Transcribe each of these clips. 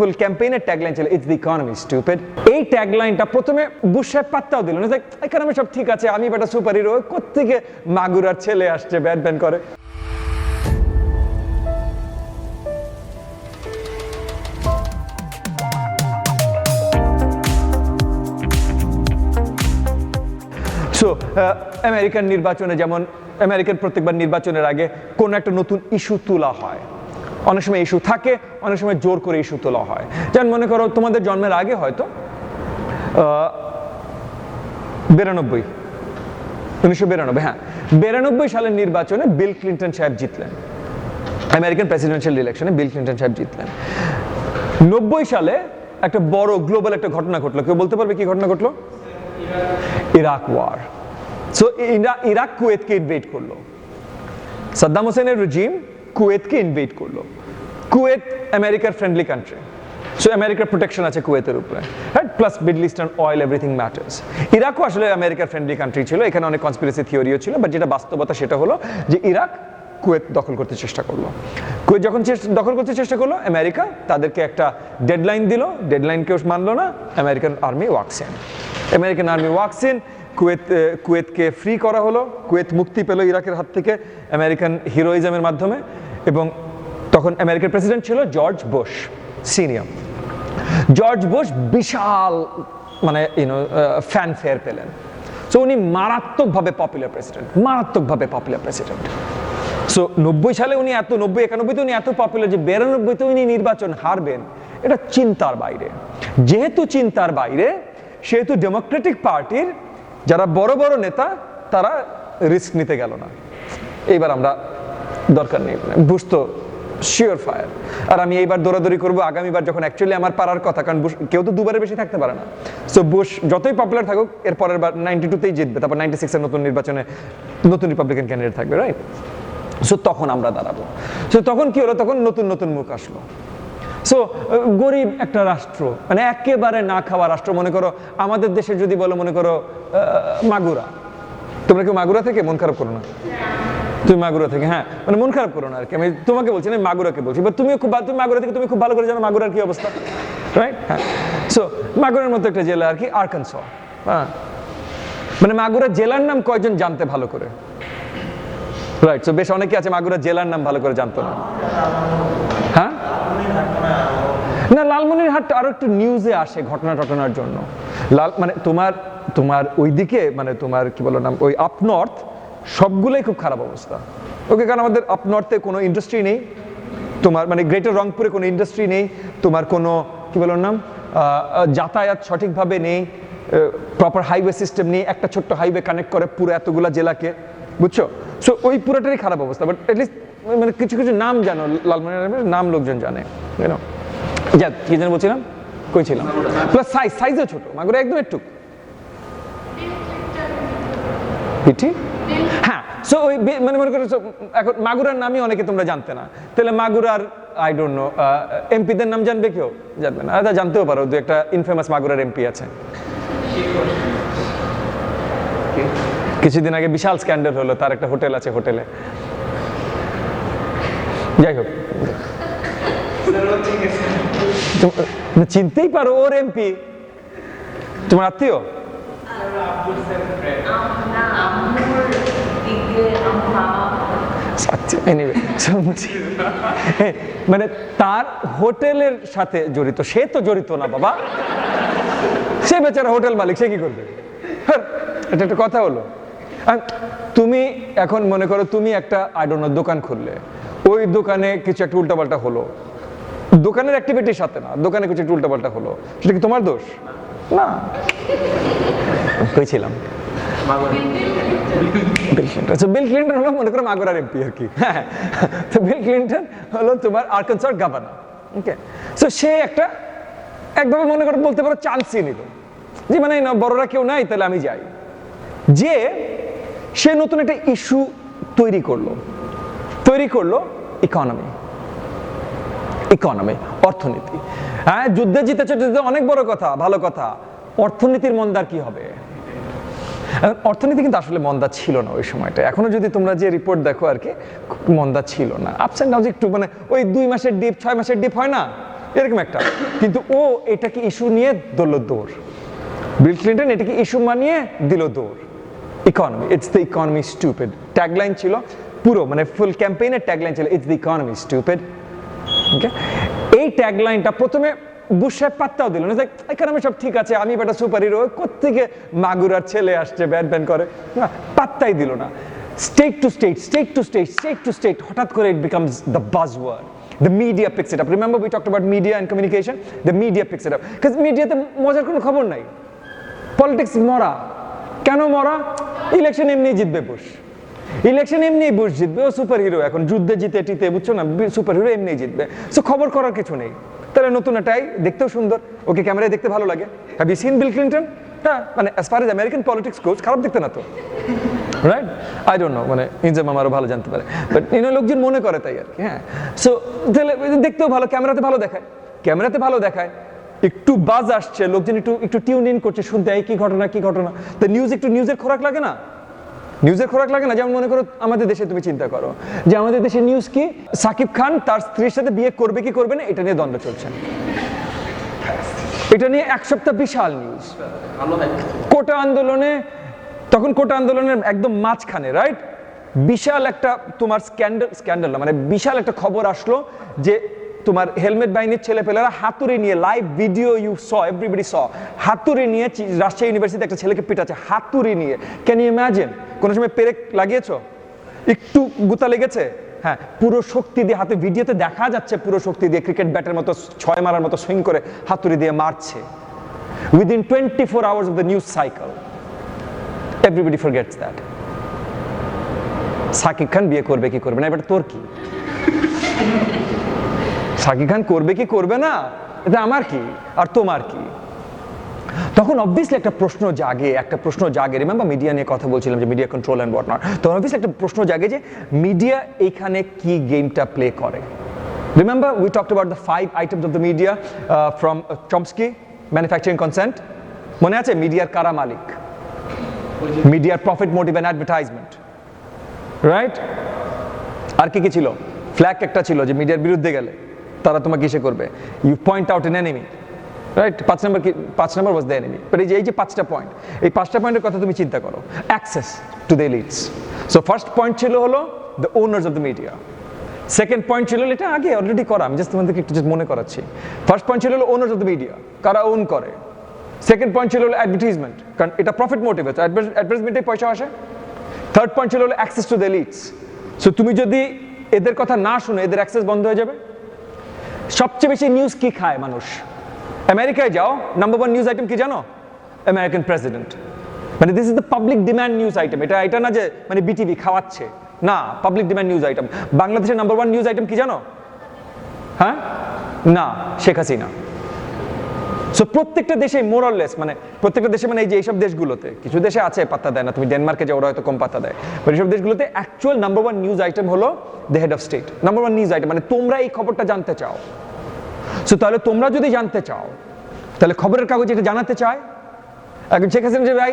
ফুল ক্যাম্পেইনের ট্যাগলাইন ছিল it's the economy stupid এই ট্যাগলাইনটা প্রথমে বুশ পাত্তাও দিল না ইকোনমি সব ঠিক আছে, আমি একটা সুপার হিরো কোত্থেকে মাগুরার ছেলে আসছে ব্যাট ব্যান করে। সো আমেরিকান নির্বাচনে যেমন আমেরিকান প্রত্যেকবার নির্বাচনের আগে কোনো একটা নতুন ইস্যু তোলা হয়। অনেক সময় ইস্যু থাকে, অনেক সময় জোর করে ইস্যু তোলা হয়। যেমন মনে করো তোমাদের জন্মের আগে হয়তো বিরানব্বই, উনিশশো বিরানব্বই হ্যাঁ বিরানব্বই সালের নির্বাচনে বিল ক্লিন্টন সাহেব জিতলেন। আমেরিকান প্রেসিডেন্সিয়াল ইলেকশনে বিল ক্লিন্টন সাহেব জিতলেন। নব্বই সালে একটা বড় গ্লোবাল একটা ঘটনা ঘটলো। কেউ বলতে পারবে কি ঘটনা ঘটলো? ইরাক ওয়ার সো ইরাক, কুয়েতকে ইনভেট করল। সাদ্দাম হোসেনের রেজিম কুয়েতকে ইনভেট করল। কুয়েত আমেরিকার ফ্রেন্ডলি কান্ট্রি সো আমেরিকার প্রোটেকশন আছে কুয়েতের উপরে। হ্যাঁ plus middle eastern oil everything matters ইরাকও আসলে আমেরিকার ফ্রেন্ডলি কান্ট্রি ছিল। এখানে অনেক কনস্পিরেসি থিওরিও ছিল বাট যেটা বাস্তবতা সেটা হলো যে ইরাক কুয়েত দখল করতে চেষ্টা করল। কুয়েত যখন দখল করতে চেষ্টা করল আমেরিকা তাদেরকে একটা ডেডলাইন দিল। ডেডলাইন কেউ মানলো না। American army walks in American army walks in Kuwait কুয়েতকে free করা হলো। কুয়েত মুক্তি পেল ইরাকের হাত থেকে আমেরিকান হিরোইজমের মাধ্যমে এবং তখন আমেরিকার প্রেসিডেন্ট ছিল George Bush senior George Bush বিশাল মানে ইউনো ফ্যান ফেয়ার পেলেন। সো উনি মারাত্মকভাবে পপুলার প্রেসিডেন্ট মারাত্মকভাবে পপুলার প্রেসিডেন্ট সো নব্বই সালে উনি এত, নব্বই, একানব্বইতে উনি এত পপুলার যে বিরানব্বইতে উনি নির্বাচন হারবেন, এটা চিন্তার বাইরে। যেহেতু চিন্তার বাইরে, সেহেতু ডেমোক্রেটিক পার্টির যারা বড় বড় নেতা, তারা রিস্ক নিতে গেল না। এইবার আমরা দরকার নেই। বুশ তো শিওর ফায়ার আর আমি এইবার দৌড়াদৌড়ি করব, আগামীবার যখন অ্যাকচুয়ালি আমার পারার কথা, কারণ বুশ কেউ তো দুবারের বেশি থাকতে পারে না। সো বুশ যতই পপুলার থাকুক এর পরের বার নাইনটি টুতেই জিতবে, তারপর নাইনটি সিক্সের নতুন নির্বাচনে নতুন রিপাবলিকান ক্যান্ডিডেট থাকবে রাইট সো তখন আমরা দাঁড়াবো। সো তখন কি হলো? তখন নতুন নতুন মুখ আসলো। সো গরিব একটা রাষ্ট্র মানে একেবারে না খাওয়া রাষ্ট্র, মনে করো আমাদের দেশে যদি বলো, মনে করো মাগুরা। তোমরা কেউ মাগুরা থেকে? মন খারাপ করো না। তুমি মাগুরা থেকে হ্যাঁ। মানে মন খারাপ করো না আর কি। আমি তোমাকে বলছি না মাগুরাকে বলছি। বা তুমিও খুব তুমি মাগুরা থেকে, তুমি খুব ভালো করে জানো মাগুরার কি অবস্থা। রাইট হ্যাঁ। সো মাগুরার মতো একটা জেলা আর কি আরকানস হ্যাঁ। মানে মাগুরা জেলার নাম কয়জন জানতে ভালো করে? রাইট সো বেশ অনেকে আছে মাগুরা জেলার নাম ভালো করে জানতো না। না, লালমনিরহাট আরও একটু নিউজে আসে ঘটনা টটনার জন্য। লাল মানে তোমার তোমার ওইদিকে মানে তোমার কি বলো নাম, ওই আপ নর্থ সবগুলোই খুব খারাপ অবস্থা। ওকে কারণ আমাদের আপ নর্থে কোনো ইন্ডাস্ট্রি নেই। তোমার মানে গ্রেটার রংপুরে কোনো ইন্ডাস্ট্রি নেই। তোমার কোনো, কি বলো নাম যাতায়াত সঠিকভাবে নেই। প্রপার হাইওয়ে সিস্টেম নেই। একটা ছোট্ট হাইওয়ে কানেক্ট করে পুরো এতগুলা জেলাকে। বুঝছ? সো ওই পুরোটারই খারাপ অবস্থা। বাট অ্যাটলিস্ট মানে কিছু কিছু নাম জানো, লালমনিরহাটের নাম লোকজন জানে জানো যাক কি যেন বলছিলাম? কই ছিলাম? প্লাস সাইজ সাইজও ছোট, মাগুরা একদম একটু। পিঠি? হ্যাঁ সো ওই মানে মনে করো এখন মাগুরার নামই অনেকে তোমরা জানতে না। তাহলে মাগুরার আই ডোন্ট নো এমপিদের নাম জানবে কেউ? জানবে না। আচ্ছা জানতেও পারো, দু একটা ইনফেমাস মাগুরার এমপি আছে। কিছুদিন আগে বিশাল স্ক্যান্ডাল হলো, তার একটা হোটেল আছে, হোটেলে। যাই হোক চিনতেই পারো ওর এমপি তোমার আত্মীয়? আচ্ছা মানে তার হোটেলের সাথে জড়িত সে তো জড়িত না বাবা। সে বেচারা হোটেল মালিক সে কি করবে? হ্যাঁ, এটা একটা কথা হলো। তুমি এখন মনে করো তুমি একটা আইডোনো দোকান খুললে। ওই দোকানে কিছু একটা উল্টাপাল্টা হলো। দোকানের অ্যাক্টিভিটির সাথে না। দোকানে কিছু একটা উল্টাপাল্টা হলো। সেটা কি তোমার দোষ? না। কইছিলাম। বিল ক্লিন্টন ক্লিন্টন হলো মনে করো মাগুরার এমপি আর কি। হ্যাঁ তো বিল ক্লিন্টন হলো তোমার আর্কানসার গভর্নর ওকে সো সে একটা একভাবে মনে করো বলতে পারো চান্সই নিল। যে মানে না, বড়রা কেউ নাই, তাহলে আমি যাই। যে সে নতুন একটা ইস্যু তৈরি করল। তৈরি করল ইকোনমি ইকোনমি অর্থনীতি। হ্যাঁ যুদ্ধে জিতেছে যুদ্ধে অনেক বড় কথা, ভালো কথা। অর্থনীতির মন্দার কি হবে? অর্থনীতি কিন্তু আসলে মন্দা ছিল না ওই সময়টা এখনও যদি তোমরা যে রিপোর্ট দেখো আর কি মন্দা ছিল না। আপস অ্যান্ড ডাউন একটু মানে ওই দুই মাসের ডিপ ছয় মাসের ডিপ হয় না? এরকম একটা। কিন্তু ও এটাকে ইস্যু নিয়ে দৌড়ল দৌড়? বিল ক্লিন্টন এটাকে ইস্যু মানিয়ে দিল দৌড়? Economy it's the economy stupid tagline ছিল, পুরো মানে ফুল ক্যাম্পেইনের ট্যাগলাইন ছিল it's the economy stupid okay এই ট্যাগলাইনটা প্রথমে বুশ সাহেব পাত্তাও দিল না। এখানে আমি সব ঠিক আছে, আমি একটা সুপার হিরো কোথেকে মাগুরার ছেলে আসছে ব্যাট ব্যান করে। না, পাত্তাই দিল না। State to state state to state state to state হঠাৎ করে it becomes the buzz word The media picks it up. Remember we talked about media and communication? The media picks it up. Because মজার কোনো খবর নাই। Politics মরা। কেন মরা? Election এমনি জিতবে বুশ। ইলেকশন এমনি বুশ জিতবে, ও সুপার হিরো এখন যুদ্ধে জিতে টিতে, বুঝছ না? সুপার হিরো এমনি জিতবে। সো খবর করার কিছু নেই। তাহলে নতুন এটাই, দেখতেও সুন্দর। ওকে ক্যামেরায় দেখতে ভালো লাগে। Have you seen Bill Clinton হ্যাঁ মানে as far as American politics coach খারাপ দেখতে না তো? রাইট আই ডোন্ট নো মানে ইনজাম আমারও ভালো জানতে পারে। বাট ইনো লোকজন মনে করে তাই আর কি হ্যাঁ। সো তাহলে দেখতেও ভালো, ক্যামেরাতে ভালো দেখায়। ক্যামেরাতে ভালো দেখায়। একটু বাজ আসছে, লোকজন একটু একটু টিউন ইন করছে, শুনতে, এই কি ঘটনা কি ঘটনা। তো নিউজ একটু নিউজের খোরাক লাগে না? নিউজের খোরাক লাগে না? যেমন মনে করো, আমাদের দেশে তুমি চিন্তা করো যে আমাদের দেশে নিউজ কি? সাকিব খান তার স্ত্রীর সাথে বিয়ে করবে কি করবে না? এটা নিয়ে দ্বন্দ্ব চলছে। এটা নিয়ে এক সপ্তাহ বিশাল নিউজ কোটা আন্দোলনে, তখন কোটা আন্দোলনের একদম মাঝখানে রাইট বিশাল একটা তোমার স্ক্যান্ডাল স্ক্যান্ডাল মানে বিশাল একটা খবর আসলো যে তোমার হেলমেট বাহিনীর ছেলেপেলেরা হাতুড়ি নিয়ে live video you saw everybody saw হাতুড়ি নিয়ে রাজশাহী ইউনিভার্সিটিতে একটা ছেলেকে পিটাচ্ছে, হাতুড়ি নিয়ে। ক্যান ইউ ইমাজিন কোনো সময় পেরেক লাগিয়েছো? একটু গুতা লেগেছে? হ্যাঁ পুরো শক্তি দিয়ে হাতে ভিডিওতে দেখা যাচ্ছে, পুরো শক্তি দিয়ে ক্রিকেট ব্যাটের মতো ছয় মারার মতো সুইং করে হাতুড়ি দিয়ে মারছে। Within twenty four hours of the news cycle everybody forgets that Sakib Khan বিয়ে করবে, কি করবে না? এবার তোর কি? সাকিব খান করবে কি করবে না? এটা আমার কি? আর তোমার কি? তখন অবভিয়াসলি একটা প্রশ্ন জাগে, একটা প্রশ্ন জাগে। রিমেম্বার মিডিয়া নিয়ে কথা বলছিলাম যে media control and what not তখন অবভিয়াসলি একটা প্রশ্ন জাগে যে মিডিয়া এইখানে কি গেমটা প্লে করে? Remember we talked about the five items of the media from Chomsky manufacturing consent মনে আছে? মিডিয়ার কারা মালিক? মিডিয়ার profit motive and advertisement right আর কি কি ছিল? ফ্ল্যাগ একটা ছিল যে মিডিয়ার বিরুদ্ধে গেলে। তারা তোমাকে কিসে করবে। You point out an enemy right পাঁচ নম্বর কি পাঁচ নম্বর ওয়াজ দ্য এনিমি বাট এই যে এই যে পাঁচটা পয়েন্ট এই পাঁচটা পয়েন্টের কথা তুমি চিন্তা করো। Access to the leads so first point ছিল হলো the owners of the media second point ছিল এটা আগে অলরেডি করা, আমি জাস্ট তোমাদেরকে একটু মনে করাচ্ছি। ফার্স্ট পয়েন্ট ছিল হলো ওনার্স অফ দ্য মিডিয়া কারা ওন করে। সেকেন্ড পয়েন্ট ছিল হলো অ্যাডভার্টাইজমেন্ট কারণ এটা প্রফিট মোটিভ আছে অ্যাডভার্টাইজমেন্টে পয়সা আসে। থার্ড পয়েন্ট ছিল হলো access to the leads so তুমি যদি এদের কথা না শুনে, এদের অ্যাক্সেস বন্ধ হয়ে যাবে। সবচেয়ে বেশি নিউজ কি খায় মানুষ? আমেরিকায় যাও নাম্বার ওয়ান নিউজ আইটেম কি জানো? আমেরিকান প্রেসিডেন্ট মানে this is the public demand news item এটা এটা না যে মানে বিটিভি খাওয়াচ্ছে। না পাবলিক ডিম্যান্ড নিউজ আইটেম বাংলাদেশের নাম্বার ওয়ান নিউজ আইটেম কি জানো? হ্যাঁ? না, শেখ হাসিনা। সো প্রত্যেকটা দেশে মোরাললেস মানে প্রত্যেকটা দেশে মানে এই যে এইসব দেশগুলোতে কিছু দেশে আছে পাত্তা দেয় না তুমি ডেনমার্কে যাও ওরা হয়তো কম পাত্তা দেয়। বাট এইসব দেশগুলোতে actual number one news item হলো the head of state number one news item মানে তোমরা এই খবরটা জানতে চাও। সো তাহলে তোমরা যদি জানতে চাও তাহলে খবরের কাগজ এটা জানাতে চায়। এখন শেখ হাসিনা যে ভাই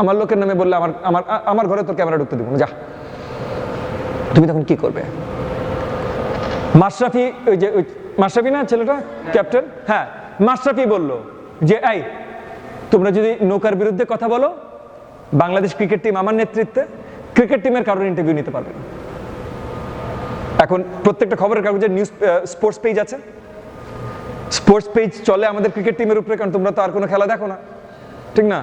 আমার লোকের নামে বললে আমার আমার আমার ঘরে তোর ক্যামেরা ঢুকতে দিব না যা। তুমি তখন কি করবে? মাশরাফি ওই যে মাশরাফি না ছেলেটা? ক্যাপ্টেন? হ্যাঁ। মাশরাফি বলল যে এই তোমরা যদি নৌকার বিরুদ্ধে কথা বলো বাংলাদেশ ক্রিকেট টিম আমার নেতৃত্বে ক্রিকেট টিমের কারোর ইন্টারভিউ নিতে পারবে এখন প্রত্যেকটা খবরের কাগজের নিউজ স্পোর্টস পেজ আছে। স্পোর্টস পেজ চলে আমাদের ক্রিকেট টিমের উপরে কারণ তোমরা তো আর কোনো খেলা দেখো না। ঠিক না?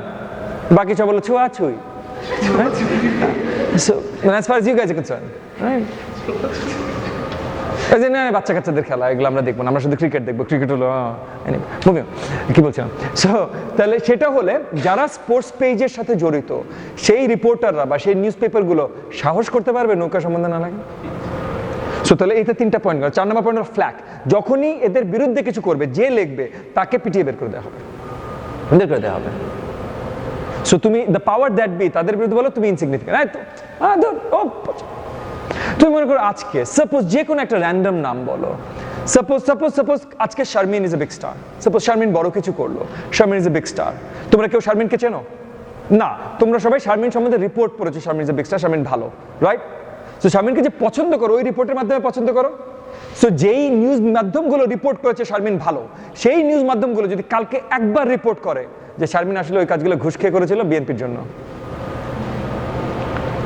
বাকি সব বলো ছুয়া ছুই So, as far as you? এই যে না বাচ্চা কাচ্চাদের খেলা এগুলো আমরা দেখব না আমরা শুধু ক্রিকেট দেখব। ক্রিকেট হলো মুভি কি বলছিলাম? সো তাহলে সেটা হলে যারা স্পোর্টস পেজের সাথে জড়িত সেই রিপোর্টাররা বা সেই নিউজ পেপারগুলো সাহস করতে পারবে নৌকা সম্বন্ধে না লাগে? সো তাহলে এইটা তিনটা পয়েন্ট চার নম্বর পয়েন্ট ফ্ল্যাগ যখনই এদের বিরুদ্ধে কিছু করবে যে লিখবে তাকে পিটিয়ে বের করে দেওয়া হবে। বের করে দেওয়া হবে। সো তুমি দ্য পাওয়ার দ্যাট বি তাদের বিরুদ্ধে বলো তুমি ইনসিগনিফিকেন্ট ও তুমি মনে করো আজকে সাপোজ যে কোনো একটা র্যান্ডম নাম বলো। সাপোজ সাপোজ সাপোজ আজকে Sharmin is a big star suppose Sharmin বড় কিছু করল। Sharmin is a big star তোমরা কেউ শারমিনকে চেনো? না। তোমরা সবাই শারমিন সম্বন্ধে রিপোর্ট পড়েছো Sharmin is a big star Sharmin ভালো রাইট সো শারমিনকে যে পছন্দ করো, ওই রিপোর্টের মাধ্যমে পছন্দ করো। সো যেই নিউজ মাধ্যমগুলো রিপোর্ট করেছে শারমিন ভালো, সেই নিউজ মাধ্যমগুলো যদি কালকে একবার রিপোর্ট করে যে শারমিন আসলে ওই কাজগুলো ঘুষ খেয়ে করেছিল বিএনপির জন্য,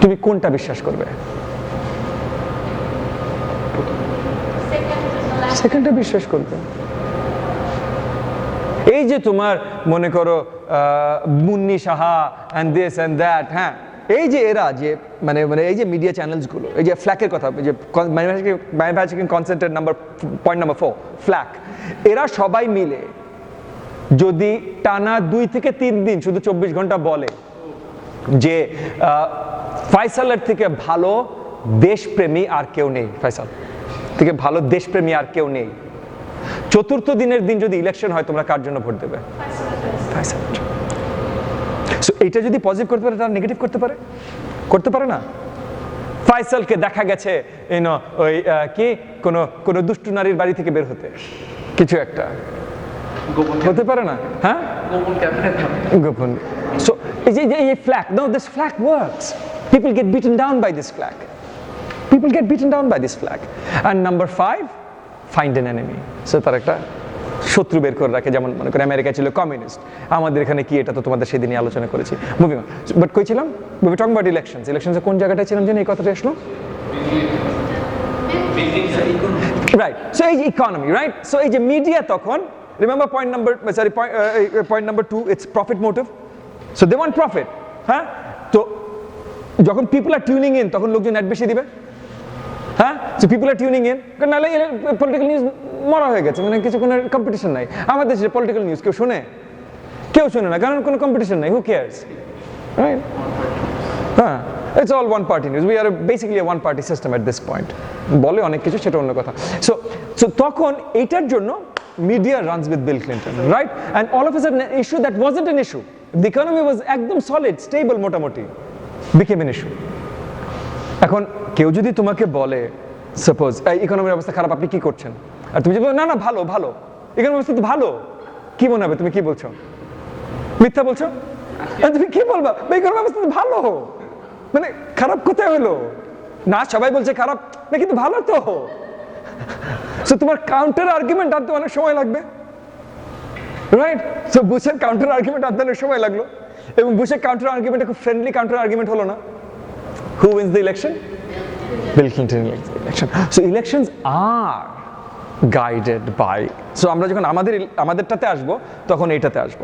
তুমি কোনটা বিশ্বাস করবে? সেকেন্ডটা বিশ্বাস করবে। এই যে তোমার মনে করো Munni Saha and this and that হ্যাঁ এই যে এরা যে মানে মানে এই যে মিডিয়া চ্যানেলসগুলো এই যে ফ্ল্যাকের কথা যে manufacturing concentrate number point number four flag এরা সবাই মিলে যদি টানা দুই থেকে তিন দিন শুধু চব্বিশ ঘণ্টা বলে যে আহ, ফয়সালের থেকে ভালো দেশপ্রেমী আর কেউ নেই ফয়সাল। থেকে ভালো দেশপ্রেমী আর কেউ নেই। চতুর্থ দিনের দিন যদি ইলেকশন হয় তোমরা কার জন্য ভোট দেবে? এইটা যদি পজিটিভ করতে পারে তারা নেগেটিভ করতে পারে? করতে পারে না? ফয়সালকে দেখা গেছে ইউনো ওই কি? কোনো কোনো দুষ্টু নারীর বাড়ি থেকে বের হতে। কিছু একটা। হতে পারে না? হ্যাঁ? গোপন সো এই যে এই flag no this flag works people get beaten down by this flag get beaten down by this flag and number five find an enemy so তার একটা শত্রু বের করে রাখে, যেমন মনে করে আমেরিকা ছিল কমিউনিস্ট আমাদের এখানে কি এটা তো তোমাদের সেদিনই আলোচনা করেছি। মুভিং বাট কই ছিলাম? মুভি টং বাট ইলেকশনস ইলেকশনসে কোন জায়গাটায় ছিলাম যেন এই কথাটা আসলো? রাইট সো এই যে ইকোনমি রাইট সো এই যে মিডিয়া তখন remember point number sorry point number two it's profit motive so they want profit হ্যাঁ? তো যখন পিপল আর টিউনিং ইন তখন লোকজন অ্যাড বেশি দিবে। হ্যাঁ? সো পিপল আর টিউনিং নাহলে পলিটিক্যাল নিউজ মরা হয়ে গেছে মানে কিছু কোনো কম্পিটিশন নাই। আমাদের দেশে পলিটিক্যাল নিউজ কেউ শুনে? কেউ শুনে না, কারণ কোনো কম্পিটিশন নাই হু কেয়ার্স হ্যাঁ it's all one party news we are basically one party system at this point বলে অনেক কিছু, সেটা অন্য কথা। সো সো তখন এইটার জন্য media runs with Bill Clinton right and all of is issue that wasn't an issue the economy was একদম সলিড স্টেবল মোটামুটি বিকেম এন ইস্যু এখন কেউ যদি তোমাকে বলে সাপোজ ইকোনমির অবস্থা খারাপ, আপনি কি করছেন? আর তুমি যদি না না, ভালো ভালো ইকোনমির অবস্থা তো ভালো, কি মনে হবে? তুমি কি বলছো? মিথ্যা বলছো? তুমি কি বলবা? ইকোনমির অবস্থা তো ভালো মানে খারাপ কোথায় হলো? না, সবাই বলছে খারাপ না কিন্তু ভালো তো? সো তোমার কাউন্টার আর্গুমেন্ট আনতে অনেক সময় লাগবে। রাইট সো বুশের কাউন্টার আর্গুমেন্ট আনতে অনেক সময় লাগল। এবং বুশের counter argument friendly counter argument হলো না। Who wins the election? Bill Clinton wins the election. So elections are guided by. So আমরা যখন আমাদের আমাদেরটাতে আসব তখন এইটাতে আসব